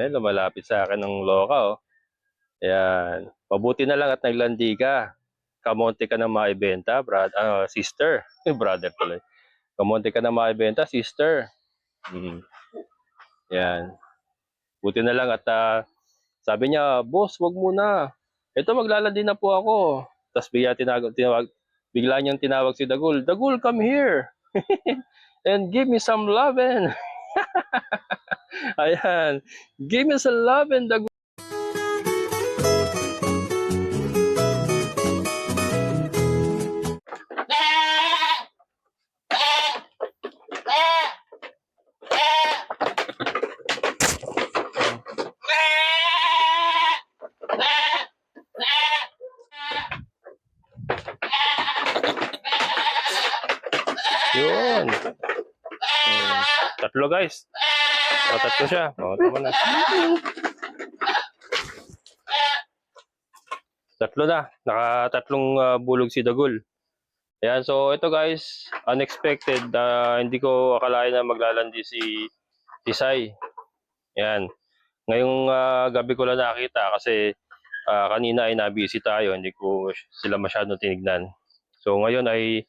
Ngayon, lumalapit sa akin ng loka, oh. Ayan. Mabuti na lang at naglandi ka. Kamonte ka na maibenta, brad, ah, sister. Brother tuloy. Kamonte ka na maibenta, sister. Mm. Yan. Buti na lang at ah, sabi niya, boss, wag muna. Ito maglalandi na po ako. Tapos bigla tinawag, tinawag, bigla niyang tinawag si Dagul, Dagul, come here. And give me some lovin'. Ayan. Give me some lovin', Dagul. Yun. Mm, tatlo guys. O, tatlo siya. O, tama na. Tatlo na. Nakatatlong uh, bulog si Dagul. Ayan, so ito guys, unexpected. ah, hindi ko akalain na maglalandi si Tisay. Ayan. Ngayong ah, gabi ko lang nakita kasi ah, kanina ay nabisi tayo. Hindi ko sila masyadong tinignan. So ngayon ay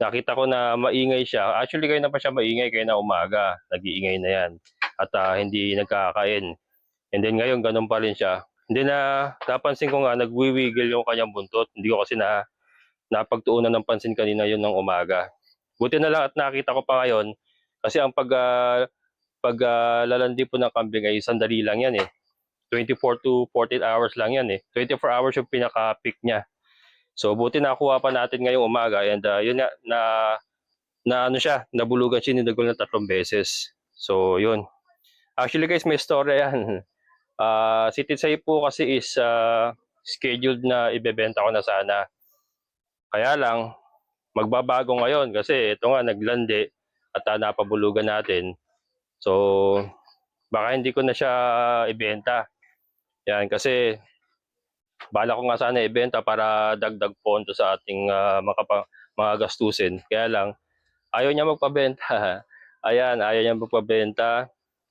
nakita ko na maingay siya. Actually, kayo na pa siya maingay kayo na umaga. Nag-iingay na yan. At ah, hindi nagkakain. And then ngayon, ganun pa rin siya. Hindi na, napansin ko nga, nagwiwigil yung kanyang buntot. Hindi ko kasi na, napagtuunan ng pansin kanina yun ng umaga. Buti na lang at nakita ko pa ngayon. Kasi ang pag, ah, pag ah, lalandi po ng kambing ay sandali lang yan eh. 24 to 48 hours lang yan eh. 24 hours yung pinaka-peak niya. So buti nakuha pa natin ngayong umaga and uh, yun nga na na ano siya, nabulugan siya ni Dagol na tatlong beses. So yun. Actually guys, may story yan. Ah, si Titsay po kasi is uh, scheduled na ibebenta ko na sana. Kaya lang magbabago ngayon kasi ito nga naglandi at uh, napabulugan natin. So baka hindi ko na siya ibenta. Yan kasi bala ko nga sana ibenta para dagdag pondo sa ating ah, mga, kapa- mga gastusin. Kaya lang, ayaw niya magpabenta. Ayan, ayaw niya magpabenta.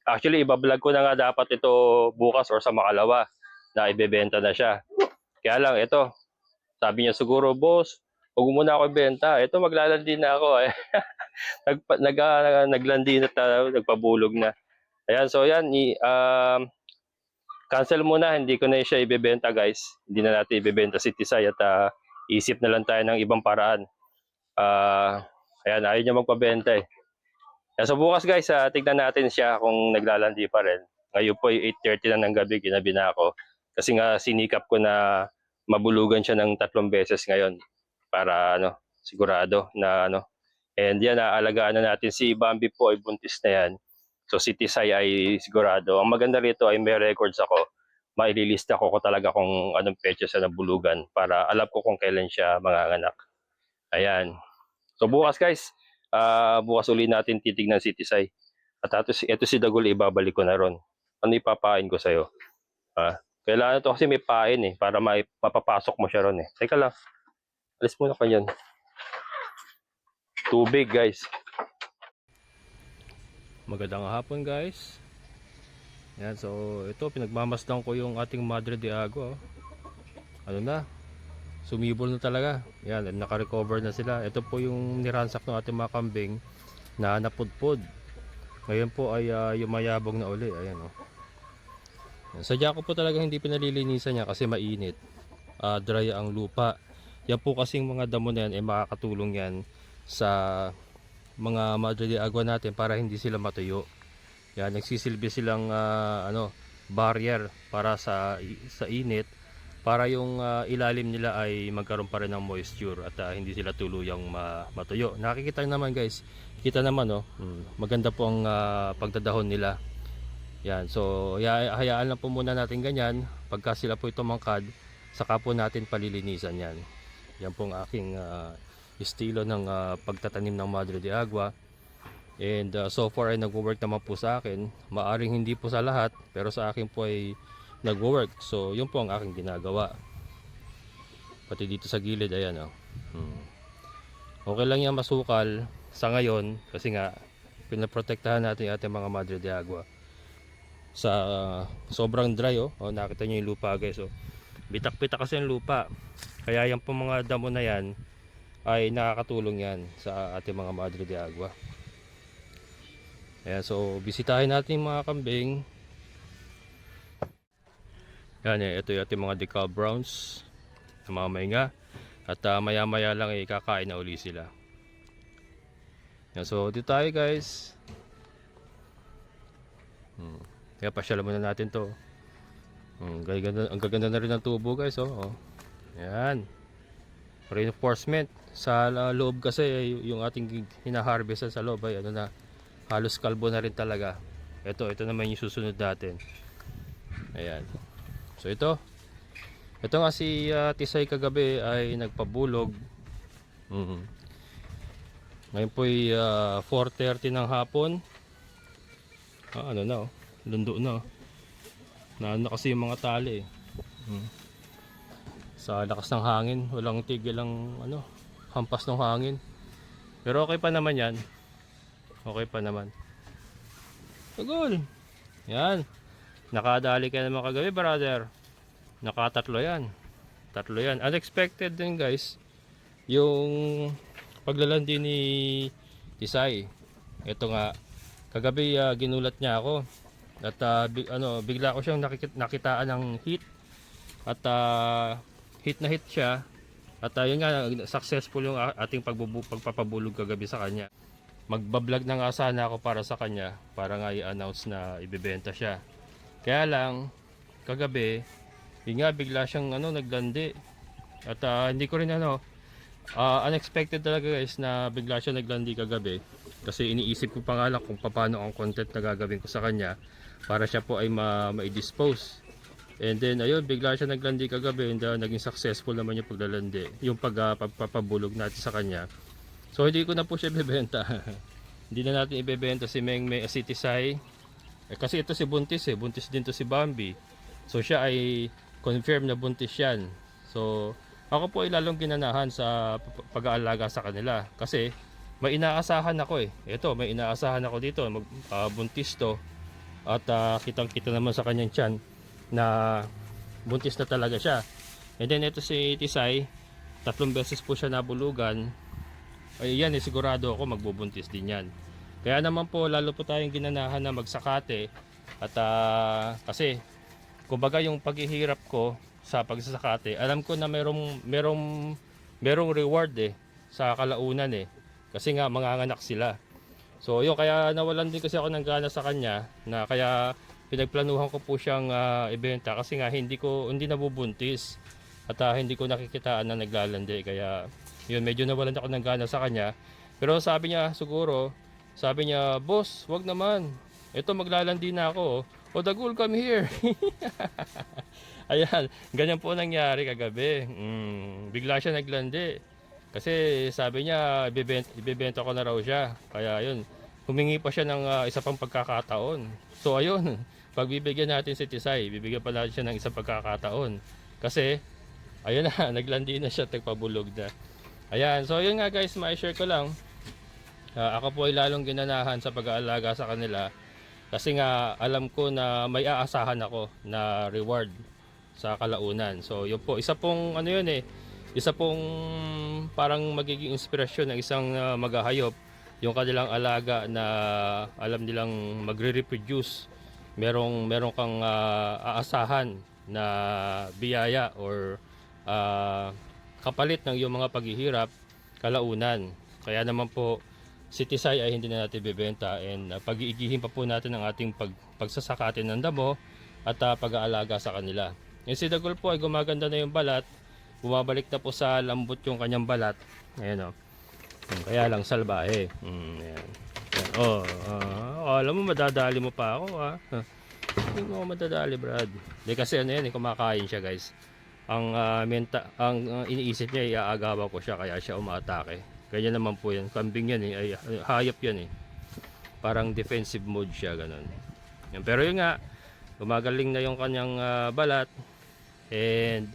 Actually, ibablog ko na nga dapat ito bukas or sa makalawa na ibebenta na siya. Kaya lang, ito, sabi niya siguro, boss, huwag mo na ako ibenta. Ito, maglalandi na ako. Eh. nag, ah, naglandi na tayo, nagpabulog na. Ayan, so yan, i, um, cancel muna, hindi ko na siya ibebenta guys. Hindi na natin ibebenta si Tisay at ah, isip na lang tayo ng ibang paraan. Ah, ayan, ayaw niya magpabenta eh. So bukas guys, ah, tignan natin siya kung naglalandi pa rin. Ngayon po ay 8.30 na ng gabi, ginabi na ako. Kasi nga sinikap ko na mabulugan siya ng tatlong beses ngayon para ano, sigurado na ano. And yan, naalagaan na natin si Bambi po ay buntis na yan. So si Tisay ay sigurado. Ang maganda rito ay may records ako. Maililista ko ko talaga kung anong petsa sa nabulugan para alam ko kung kailan siya manganganak. Ayan. So bukas guys, ah bukas uli natin titignan si Tisay. At ito, ito si Dagul, ibabalik ko na ron. Ano ipapain ko sa'yo? Ah, kailangan to kasi may pain eh, para may, mapapasok mo siya ron eh. Teka lang. Alis muna ka yan. Tubig guys. Magandang hapon guys. Yan, so ito pinagmamasdan ko yung ating Madre de Agua. oh. Ano na? Sumibol na talaga. Yan, naka-recover na sila. Ito po yung niransak ng ating mga kambing na napudpod. Ngayon po ay ah, yumayabong na uli. Ayan oh. Sadya ko po talaga hindi pinalilinisan niya kasi mainit. Ah, dry ang lupa. Yan po kasing mga damo na yan ay makakatulong yan sa mga Madre de Agua natin para hindi sila matuyo. Yan, nagsisilbi silang ah, ano, barrier para sa sa init para yung ah, ilalim nila ay magkaroon pa rin ng moisture at ah, hindi sila tuluyang ma- matuyo. Nakikita naman guys, kita naman no, mm, maganda po ang ah, pagdadahon nila. Yan, so haya- hayaan lang po muna natin ganyan. Pagka sila po tumangkad, saka po natin palilinisan yan. Yan po ang aking ah, estilo ng ah, pagtatanim ng Madre de Agua. And uh, so far ay nagwo-work naman po sa akin. Maaring hindi po sa lahat, pero sa akin po ay nagwo-work. So yun po ang aking ginagawa. Pati dito sa gilid, ayan oh. Hmm. Okay lang yan masukal sa ngayon kasi nga pinaprotektahan natin yung ating mga Madre de Agua. sa sobrang dry oh. oh nakita niyo yung lupa guys oh. Bitak-bitak kasi yung lupa. Kaya yung po mga damo na yan ay nakakatulong yan sa ating mga Madre de Agua. Ayan, so bisitahin natin mga kambing. Yan eh, ito yung ating mga decal browns na mga mainga. At ah, maya maya lang eh, kakain na uli sila. Yan, so dito tayo guys. Hmm. Kaya pasyalan muna natin to. Hmm, gaganda, ang gaganda na rin ng tubo guys. Oh, oh. Yan. Reinforcement. Sa loob kasi eh, yung ating hinaharvestan sa loob ay ano na halos kalbo na rin talaga. Ito, ito naman yung susunod natin. Ayan. So ito. Ito nga si ah, Tisay kagabi ay nagpabulog. Mhm. Ngayon po ay ah, 4.30 ng hapon. Ah, ano na oh. Lundo na oh. Naano na kasi yung mga tali eh. Mhm. Sa lakas ng hangin, walang tigil ang ano, hampas ng hangin. Pero okay pa naman yan. Okay pa naman. Tagol. Yan. Nakadali ka naman kagabi, brother. Nakatatlo yan. Tatlo yan. Unexpected din, guys. Yung paglalandi ni Tisay. Ito nga. Kagabi ah, ginulat niya ako. At ah, bi- ano, bigla ko siyang nakikit- nakitaan ng hit. At ah, hit na hit siya. At ah, yun nga, successful yung ating pagbubu- pagpapabulog kagabi sa kanya magbablog na nga sana ako para sa kanya para nga i-announce na ibebenta siya. Kaya lang kagabi, yun nga bigla siyang ano naglandi. At ah, hindi ko rin ano ah, unexpected talaga guys na bigla siya naglandi kagabi. Kasi iniisip ko pa nga lang kung paano ang content na gagawin ko sa kanya para siya po ay ma- ma-dispose. And then ayun, bigla siya naglandi kagabi and ah, naging successful naman yung paglalandi. Yung pag, ah, pagpapabulog natin sa kanya. So hindi ko na po siya ibebenta. hindi na natin ibebenta si Meng Meng si Tisay. Eh, kasi ito si Buntis eh. Buntis din to si Bambi. So siya ay confirm na buntis yan. So ako po ay lalong ginanahan sa pag-aalaga sa kanila. Kasi may inaasahan ako eh. Ito, may inaasahan ako dito. Mag, ah, buntis to. At ah, kitang-kita naman sa kanyang tiyan na buntis na talaga siya. And then ito si Tisay, tatlong beses po siya nabulugan ay yan eh, sigurado ako magbubuntis din yan. Kaya naman po lalo po tayong ginanahan na magsakate. At ah, kasi kumbaga yung paghihirap ko sa pagsasakate, alam ko na merong merong merong reward eh sa kalaunan eh. Kasi nga manganganak sila. So yun kaya nawalan din kasi ako ng gana sa kanya na kaya pinagplanuhan ko po siyang ah, ibenta. Kasi nga hindi ko hindi nabubuntis. At ah, hindi ko nakikitaan na naglalandi. Kaya yun medyo nawalan ako ng gana sa kanya. Pero sabi niya siguro sabi niya boss wag naman. Ito maglalandi na ako oh. o dagul come here. Ayan ganyan po nangyari kagabi. Mm, bigla siya naglandi. Kasi sabi niya ibebenta, ibebenta ko na raw siya. Kaya yun humingi pa siya ng ah, isa pang pagkakataon. So ayun pagbibigyan natin si Tisay bibigyan pa natin siya ng isang pagkakataon. Kasi ayun na naglandi na siya tagpabulog na. Ayan, so yun nga guys, ma-share ko lang. Ah, ako po ay lalong ginanahan sa pag-aalaga sa kanila kasi nga alam ko na may aasahan ako na reward sa kalaunan. So yun po, isa pong ano yun eh, isa pong parang magiging inspirasyon ng isang ah, maghahayop yung kanilang alaga na alam nilang magre-reproduce. Merong merong kang ah, aasahan na biyaya or ah, kapalit ng iyong mga paghihirap kalaunan. Kaya naman po si Tisay ay hindi na natin bibenta and uh, pag-iigihin pa po natin ang ating pag, pagsasakatin ng damo at uh, pag-aalaga sa kanila. Yung si Dagol po ay gumaganda na yung balat, bumabalik na po sa lambot yung kanyang balat. Ayan o. Kaya lang salbahe. Mm, ayan. Ayan. Oh, ah, alam mo madadali mo pa ako ha. Hindi mo ako madadali Brad. Hindi kasi ano yan, eh, kumakain siya guys ang ah, menta ang ah, iniisip niya iaagawa ko siya kaya siya umaatake. Ganyan naman po yan. Kambing yan eh. Ay, ay, hayop yan eh. Parang defensive mode siya ganun. Yan. Pero yun nga, gumagaling na yung kanyang ah, balat. And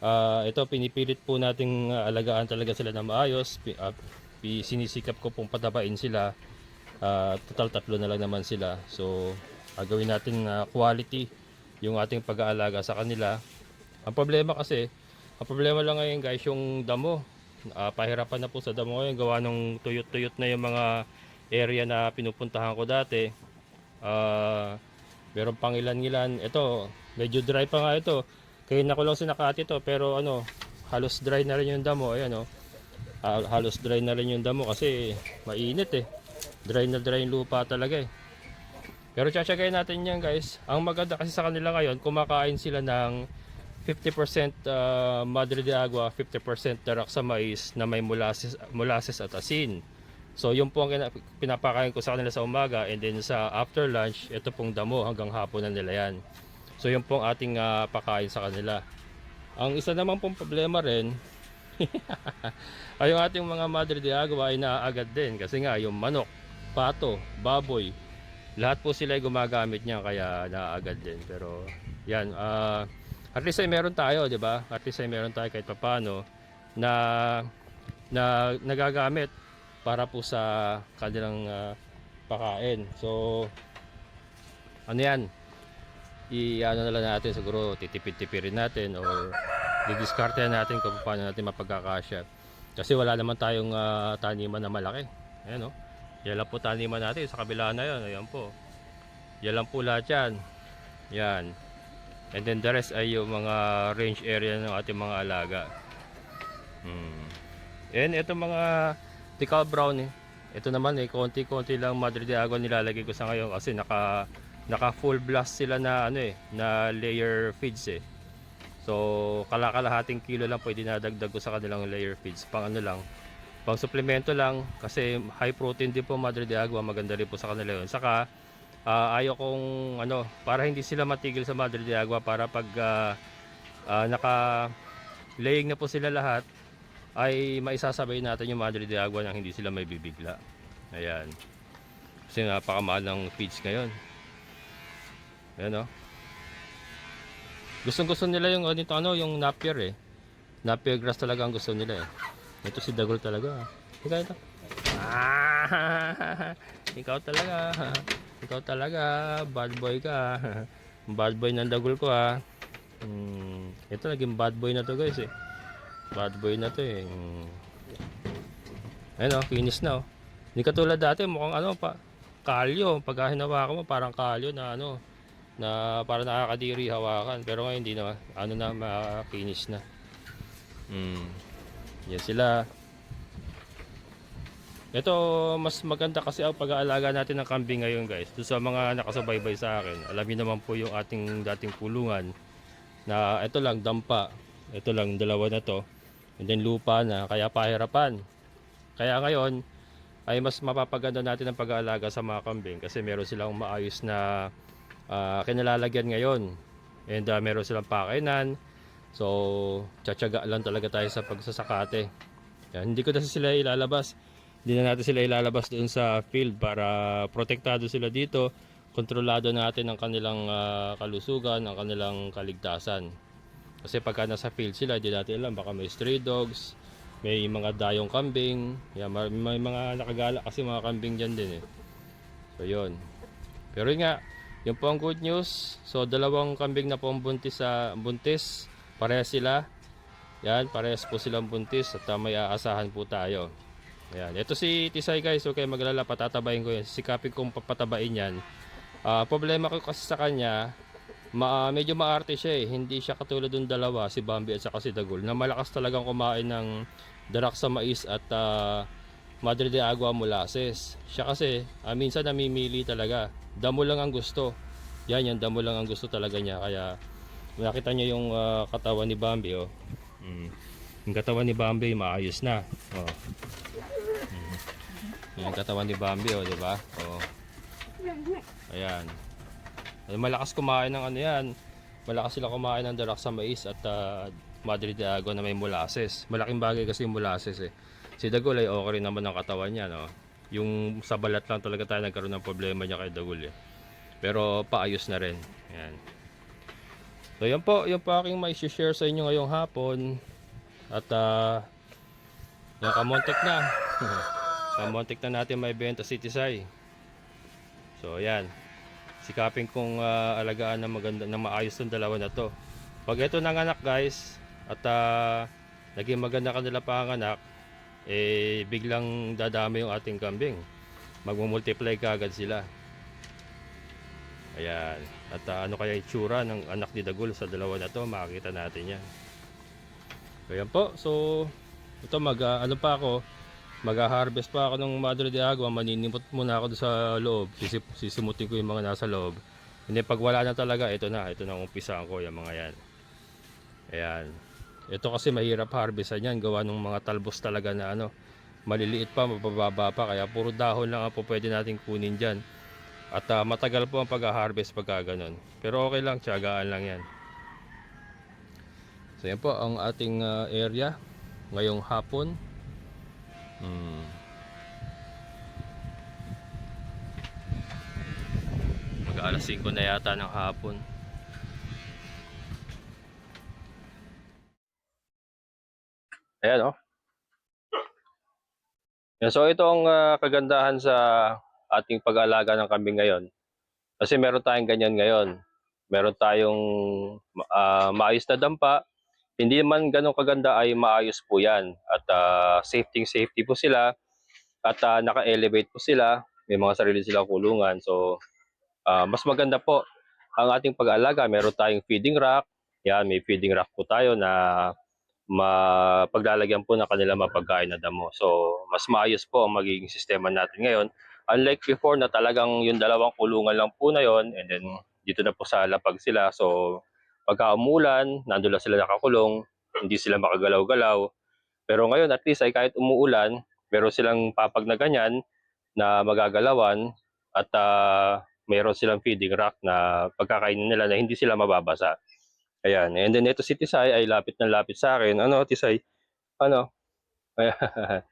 ah, ito pinipilit po nating ah, alagaan talaga sila na maayos. Ah, pi- sinisikap ko pong patabain sila. Ah, total tatlo na lang naman sila. So gagawin natin ah, quality yung ating pag-aalaga sa kanila. Ang problema kasi, ang problema lang ngayon guys, yung damo. Ah, pahirapan na po sa damo ngayon, gawa nung tuyot-tuyot na yung mga area na pinupuntahan ko dati. Ah, meron pang ilan-ilan. Ito, medyo dry pa nga ito. Kaya na ko lang sinakati to, pero ano, halos dry na rin yung damo. Ayan oh. Ah, halos dry na rin yung damo kasi mainit eh. Dry na dry yung lupa talaga eh. Pero tsatsagay natin yan guys. Ang maganda kasi sa kanila ngayon, kumakain sila ng 50% uh, madre de agua, 50% darak sa mais na may molasses, molasses at asin. So yun po ang pinapakain ko sa kanila sa umaga and then sa after lunch, ito pong damo hanggang hapon na nila yan. So yun po ang ating ah, pakain sa kanila. Ang isa naman pong problema rin, ay yung ating mga madre de agua ay naaagad din kasi nga yung manok, pato, baboy, lahat po sila ay gumagamit niya kaya naaagad din. Pero yan, ah, at least ay meron tayo, di ba? At least ay meron tayo kahit papano na na nagagamit para po sa kanilang ah, pakain. So ano yan? I-ano na lang natin siguro titipid-tipirin natin or didiskarte natin kung paano natin mapagkakasya. Kasi wala naman tayong ah, taniman na malaki. Ayan oh. Yan lang po taniman natin sa kabila na yon. Ayan po. Yan lang po lahat yan. Yan. And then the rest ay yung mga range area ng ating mga alaga. Hmm. And ito mga tikal brown eh. Ito naman eh, konti-konti lang Madre de Agua nilalagay ko sa ngayon kasi naka naka full blast sila na ano eh, na layer feeds eh. So, kalakalahating kilo lang pwede nadagdag ko sa kanilang layer feeds. Pang ano lang, pang suplemento lang kasi high protein din po Madre de Agua, maganda rin po sa kanila yun. Saka, ah, ayaw kong ano, para hindi sila matigil sa Madre de Agua para pag ah, ah, naka laying na po sila lahat, ay maisasabay natin yung Madre de Agua nang hindi sila may bibigla. Ayan. Kasi napakamahal ng feeds ngayon. Ayan o. Gustong gusto nila yung ano, ito, ano, yung napier eh. Napier grass talaga ang gusto nila eh. Ito si Dagol talaga. Ikaw ito. Ah, ikaw talaga. Ikaw talaga. Bad boy ka. Bad boy ng Dagol ko ah. Hmm, ito naging bad boy na to guys eh. Bad boy na to eh. Hmm. Ayun oh, finish na oh. Hindi katulad dati mukhang ano pa kalyo. Pag hinawakan mo parang kalyo na ano na para nakakadiri hawakan. Pero ngayon hindi na ano na ma-finish na. Hmm. Yan sila. Ito, mas maganda kasi ang pag-aalaga natin ng kambing ngayon guys. Doon sa mga nakasubaybay sa akin. Alam niyo naman po yung ating dating pulungan na ito lang dampa. Ito lang dalawa na to. And then lupa na kaya pahirapan. Kaya ngayon ay mas mapapaganda natin ang pag-aalaga sa mga kambing kasi meron silang maayos na ah, kinalalagyan ngayon. And ah, meron silang pakainan. So, tsatsaga lang talaga tayo sa pagsasakate. Yan, hindi ko na sila ilalabas. Hindi na natin sila ilalabas doon sa field para protektado sila dito. Kontrolado natin ang kanilang ah, kalusugan, ang kanilang kaligtasan. Kasi pagka nasa field sila, hindi natin alam. Baka may stray dogs, may mga dayong kambing. Yan, may, may mga nakagala kasi mga kambing dyan din eh. So, yun. Pero yun nga, yun po ang good news. So, dalawang kambing na po ang buntis sa buntis. Parehas sila. Yan, parehas po silang buntis at uh, may aasahan po tayo. Ayan. Ito si Tisay guys, okay maglala, patatabayin ko yan. Sikapin kong papatabain yan. Ah, problema ko kasi sa kanya, ma medyo maarte siya eh. Hindi siya katulad ng dalawa, si Bambi at saka si Dagol, na malakas talagang kumain ng darak mais at ah, Madre de Agua molasses. Siya kasi, ah, minsan namimili talaga. Damo lang ang gusto. Yan, yan, damo lang ang gusto talaga niya. Kaya, nakita niyo yung ah, katawan ni Bambi, oh. Mm. Yung katawan ni Bambi, maayos na. Oh. Yung katawan ni Bambi, oh, di ba? Oh. Ayan. Ay, malakas kumain ng ano yan. Malakas sila kumain ng darak sa mais at ah, Madre de na may molasses. Malaking bagay kasi yung molasses eh. Si Dagol ay okay rin naman ang katawan niya, no? Yung sa balat lang talaga tayo nagkaroon ng problema niya kay Dagol eh. Pero paayos na rin. Ayan. So yan po, yung po aking may share sa inyo ngayong hapon. At ah, yan kamontek na. kamontek na natin may benta si Tisay. So yan. sikapin kong ah, alagaan na maganda na maayos tong dalawa na to. Pag ito nanganak guys at ah, naging maganda kanila panganak, eh biglang dadami yung ating kambing. Magmumultiply kaagad sila. Ayan. At ah, ano kaya itsura ng anak ni Dagul sa dalawa na to, makikita natin yan. So yan po. So ito mag ah, ano pa ako, mag-harvest pa ako ng Madre de Agua, maninimot muna ako sa loob, sisimutin ko yung mga nasa loob. Hindi pag wala na talaga, ito na, ito na umpisahan ko yung mga yan. Ayan. Ito kasi mahirap harvestan yan, gawa ng mga talbos talaga na ano, maliliit pa, mabababa pa, kaya puro dahon lang ang po pwede natin kunin dyan. At ah, matagal po ang pag-harvest pagka ganun. Pero okay lang, tiyagaan lang yan. So yan po ang ating ah, area ngayong hapon. Hmm. Mag alas 5 na yata ng hapon. Ayan oh. Yan, so ito ang ah, kagandahan sa ating pag-aalaga ng kambing ngayon. Kasi meron tayong ganyan ngayon. Meron tayong ah, maayos na dampa. Hindi man ganun kaganda ay maayos po yan. At ah, safety safety po sila. At ah, naka-elevate po sila. May mga sarili silang kulungan. So ah, mas maganda po ang ating pag-aalaga. Meron tayong feeding rack. Yan, may feeding rack po tayo na mapaglalagyan po ng kanila mapagkain na damo. So, mas maayos po ang magiging sistema natin ngayon. Unlike before na talagang yung dalawang kulungan lang po na yon and then dito na po sa lapag sila. So, pagka umulan, nandun lang sila nakakulong, hindi sila makagalaw-galaw. Pero ngayon, at least ay kahit umuulan, meron silang papag na ganyan na magagalawan at ah, meron silang feeding rack na pagkakainin nila na hindi sila mababasa. Ayan. And then ito si Tisay ay lapit na lapit sa akin. Ano, Tisay? Ano?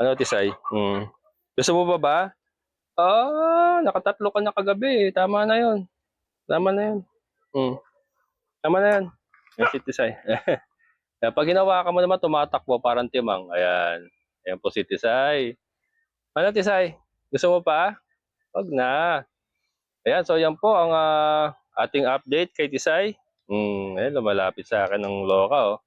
Ano, Tisay? Hmm. Gusto mo ba ba? Ah, nakatatlo ka na kagabi. Tama na yon. Tama na yun. Hmm. Tama na yan. Si Tisay. Ayan, pag ginawa ka mo naman, tumatakbo parang timang. Ayan. Ayan po si Tisay. Ano, Tisay? Gusto mo pa? Wag na. Ayan, so yan po ang ah, ating update kay Tisay. Hmm, ayan, lumalapit sa akin ng loka, oh.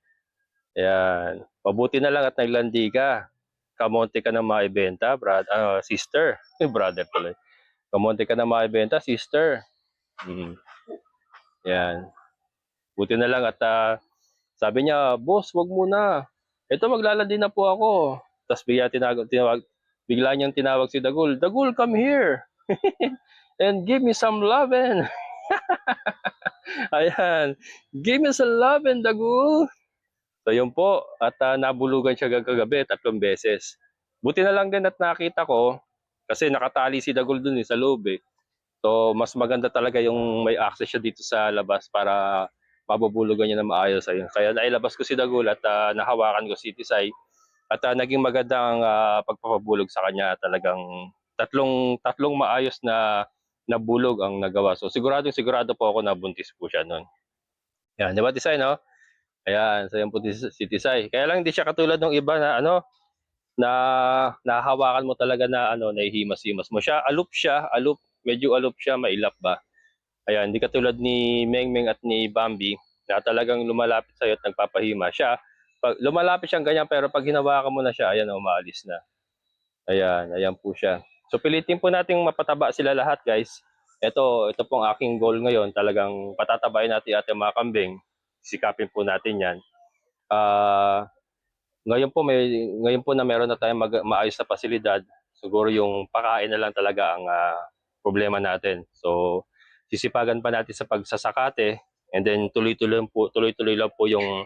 Ayan. Mabuti na lang at naglandi ka. Kamonte ka na maibenta, brad, ah, sister. Brother pala. Kamonte ka na maibenta, sister. Hmm. Ayan. Buti na lang at ah, sabi niya, boss, wag muna. Ito maglalandi na po ako. Tapos bigla tinawag, tinawag, bigla niyang tinawag si Dagul, Dagul, come here. And give me some lovin'. Ayan. Give me some lovin', Dagul. So yun po. At ah, nabulugan siya kagabi tatlong beses. Buti na lang din at nakita ko kasi nakatali si Dagul dun eh, sa loob eh. So mas maganda talaga yung may access siya dito sa labas para mabubulugan niya na maayos. Ayun. Kaya nailabas ko si Dagul at ah, nahawakan ko si Tisay. At ah, naging maganda ang ah, pagpapabulog sa kanya. Talagang tatlong tatlong maayos na na bulog ang nagawa. So sigurado sigurado po ako na buntis po siya noon. Yan, di ba Tisay no? Ayan, so yan po si Tisay. Kaya lang hindi siya katulad ng iba na ano na nahahawakan mo talaga na ano nahihimas-himas mo siya. Alup siya, alup, medyo alup siya, mailap ba. Ayan, hindi katulad ni Mengmeng at ni Bambi na talagang lumalapit sa iyo at nagpapahima siya. Pag lumalapit siyang ganyan pero pag hinawakan mo na siya, ayan umaalis na. Ayan, ayan po siya. So pilitin po nating mapataba sila lahat, guys. Ito, ito pong aking goal ngayon, talagang patatabayin natin ating mga kambing. Sikapin po natin 'yan. Ah, ngayon po may ngayon po na meron na tayong mag, maayos na pasilidad, siguro yung pakain na lang talaga ang ah, problema natin. So sisipagan pa natin sa pagsasakate and then tuloy-tuloy po tuloy-tuloy lang po yung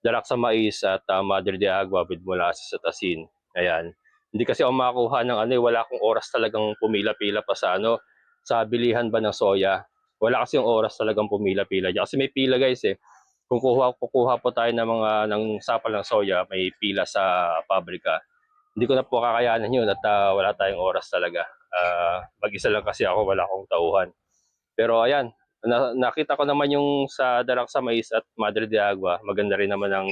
darak sa mais at uh, Madre de Agua with molasses at asin. Ayan. Hindi kasi ako makakuha ng ano, eh, wala akong oras talagang pumila-pila pa sa ano, sa bilihan ba ng soya. Wala kasi yung oras talagang pumila-pila. Kasi may pila guys eh. Kung kuha, kukuha po tayo ng mga ng sapal ng soya, may pila sa pabrika. Hindi ko na po kakayanan yun at ah, wala tayong oras talaga. Ah, mag-isa lang kasi ako, wala akong tauhan. Pero ayan, na, nakita ko naman yung sa Darak sa Mais at Madre de Agua, maganda rin naman ang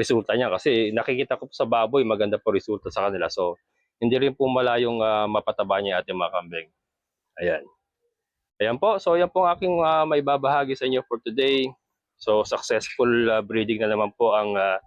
resulta niya kasi nakikita ko sa baboy, maganda po resulta sa kanila. So, hindi rin po malayong ah, mapataba niya ating mga kambing. Ayan. Ayan po, so yan po ang aking uh, may babahagi sa inyo for today. So successful ah, breeding na naman po ang ah,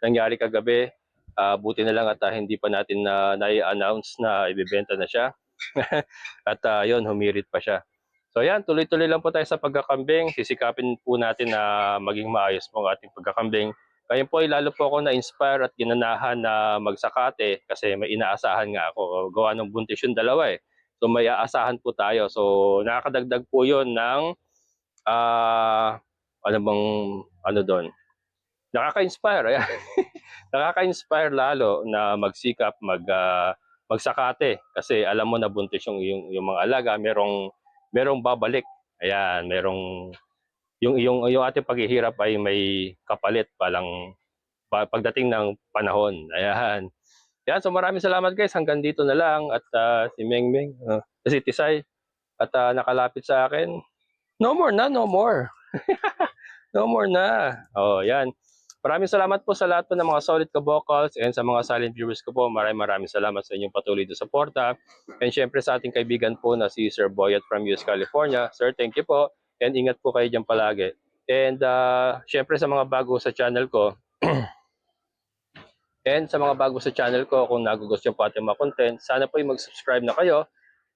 nangyari kagabi. Ah, buti na lang at ah, hindi pa natin na nai-announce na ibebenta na siya. at ah, yun, humirit pa siya. So yan, tuloy-tuloy lang po tayo sa pagkakambing. Sisikapin po natin na maging maayos po ang ating pagkakambing. Kaya po ay lalo po ako na-inspire at ginanahan na magsakate kasi may inaasahan nga ako. Gawa ng buntis yung dalawa eh. So may aasahan po tayo. So nakakadagdag po yun ng ah ano bang ano doon? Nakaka-inspire. Ayan. Nakaka-inspire lalo na magsikap, mag ah, magsakate kasi alam mo na buntis yung, yung, yung mga alaga, merong merong babalik. Ayan, merong yung yung yung ating paghihirap ay may kapalit palang pa- pagdating ng panahon. Ayan. Yan, so maraming salamat guys. Hanggang dito na lang at ah, si Meng Meng, uh, si Tisay at ah, nakalapit sa akin. No more na, no more. no more na. Oh, yan. Maraming salamat po sa lahat po ng mga solid ka-vocals and sa mga silent viewers ko po. Maraming maraming salamat sa inyong patuloy na suporta. And syempre sa ating kaibigan po na si Sir Boyet from US California. Sir, thank you po. And ingat po kayo dyan palagi. And uh, syempre sa mga bago sa channel ko, and sa mga bago sa channel ko, kung nagugustuhan po ating mga content, sana po yung mag-subscribe na kayo.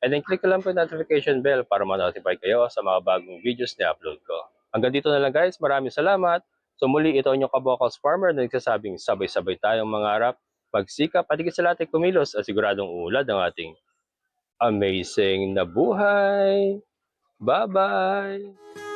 And then click lang po yung notification bell para ma-notify kayo sa mga bagong videos na upload ko. Hanggang dito na lang guys. Maraming salamat. So muli, ito ang inyong kabokals farmer na nagsasabing sabay-sabay tayong mangarap, magsikap at higit sa lahat kumilos at siguradong ulad ang ating amazing na buhay. Bye-bye!